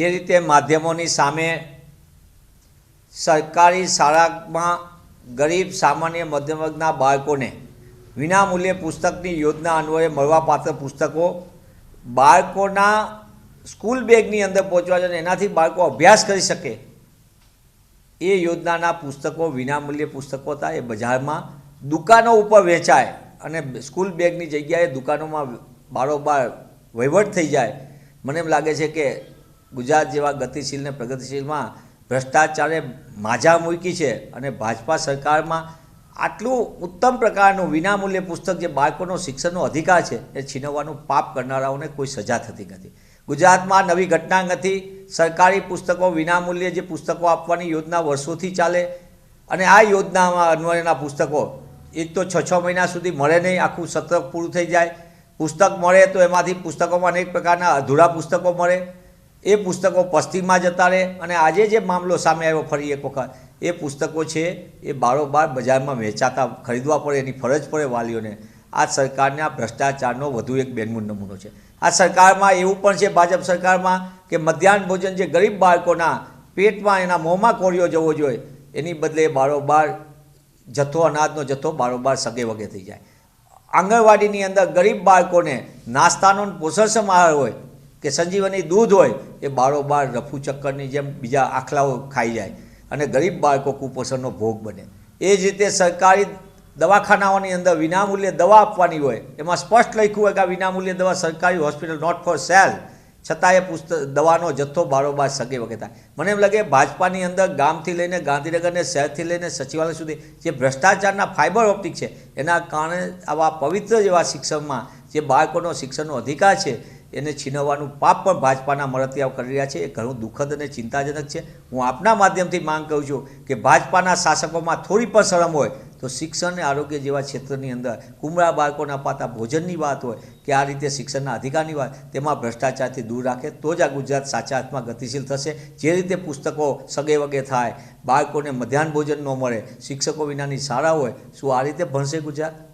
જે રીતે માધ્યમોની સામે સરકારી શાળામાં ગરીબ સામાન્ય મધ્યમ વર્ગના બાળકોને વિનામૂલ્યે પુસ્તકની યોજના અન્વયે મળવાપાત્ર પુસ્તકો બાળકોના સ્કૂલ બેગની અંદર પહોંચવા જોઈએ એનાથી બાળકો અભ્યાસ કરી શકે એ યોજનાના પુસ્તકો, વિનામૂલ્યે પુસ્તકો હતા, એ બજારમાં દુકાનો ઉપર વેચાય અને સ્કૂલ બેગની જગ્યાએ દુકાનોમાં બારોબાર વહીવટ થઈ જાય. મને એમ લાગે છે કે ગુજરાત જેવા ગતિશીલ ને પ્રગતિશીલમાં ભ્રષ્ટાચારે માજા મૂકી છે અને ભાજપા સરકારમાં આટલું ઉત્તમ પ્રકારનું વિનામૂલ્ય પુસ્તક જે બાળકોનો શિક્ષણનો અધિકાર છે, એ છીનવવાનું પાપ કરનારાઓને કોઈ સજા થતી નથી. ગુજરાતમાં નવી ઘટના નથી સરકારી પુસ્તકો વિનામૂલ્યે જે પુસ્તકો આપવાની યોજના વર્ષોથી ચાલે અને આ યોજનામાં અન્વયના પુસ્તકો, એક તો છ છ મહિના સુધી મળે નહીં, આખું સત્ર પૂરું થઈ જાય. પુસ્તક મળે તો એમાંથી પુસ્તકોમાં અનેક પ્રકારના અધૂરા પુસ્તકો મળે. એ પુસ્તકો પસ્તીમાં જતા રહે અને આજે જે મામલો સામે આવ્યો ફરી એક વખત, એ પુસ્તકો છે, એ બારોબાર બજારમાં વેચાતા, ખરીદવા પડે, એની ફરજ પડે વાલીઓને. આ સરકારના ભ્રષ્ટાચારનો વધુ એક બેનમૂન નમૂનો છે. આ સરકારમાં એવું પણ છે, ભાજપ સરકારમાં, કે મધ્યાહન ભોજન જે ગરીબ બાળકોના પેટમાં એના મોંમાં કોળિયો જવો જોઈએ, એની બદલે બારોબાર જથ્થો, અનાજનો જથ્થો બારોબાર સગે વગે થઈ જાય. આંગણવાડીની અંદર ગરીબ બાળકોને નાસ્તાનો પોષણ આહાર હોય કે સંજીવની દૂધ હોય એ બારોબાર રફુ ચક્કરની જેમ બીજા આખલાઓ ખાઈ જાય અને ગરીબ બાળકો કુપોષણનો ભોગ બને. એ જ રીતે સરકારી દવાખાનાઓની અંદર વિનામૂલ્યે દવા આપવાની હોય, એમાં સ્પષ્ટ લખ્યું હોય કે આ વિનામૂલ્યે દવા સરકારી હોસ્પિટલ નોટ ફોર સેલ છતાં એ પુસ્તક દવાનો જથ્થો બારોબાર સગે વખત થાય. મને એમ લાગે ભાજપાની અંદર ગામથી લઈને ગાંધીનગરને શહેરથી લઈને સચિવાલય સુધી જે ભ્રષ્ટાચારના ફાઇબર ઓપ્ટિક છે, એના કારણે આવા પવિત્ર જેવા શિક્ષણમાં જે બાળકોનો શિક્ષણનો અધિકાર છે એને છીનવવાનું પાપ પણ ભાજપાના મળતિયાઓ કરી રહ્યા છે. એ ઘણું દુઃખદ અને ચિંતાજનક છે. હું આપના માધ્યમથી માંગ કરું છું કે ભાજપાના શાસકોમાં થોડી પણ શરમ હોય તો શિક્ષણ અને આરોગ્ય જેવા ક્ષેત્રની અંદર કુમળા બાળકોના પાતા ભોજનની વાત હોય કે આ રીતે શિક્ષણના અધિકારની વાત, તેમાં ભ્રષ્ટાચારથી દૂર રાખે તો જ આ ગુજરાત સાચા હાથમાં ગતિશીલ થશે. જે રીતે પુસ્તકો સગે વગે થાય, બાળકોને મધ્યાહન ભોજન ન મળે, શિક્ષકો વિનાની શાળા હોય, શું આ રીતે ભણશે ગુજરાત?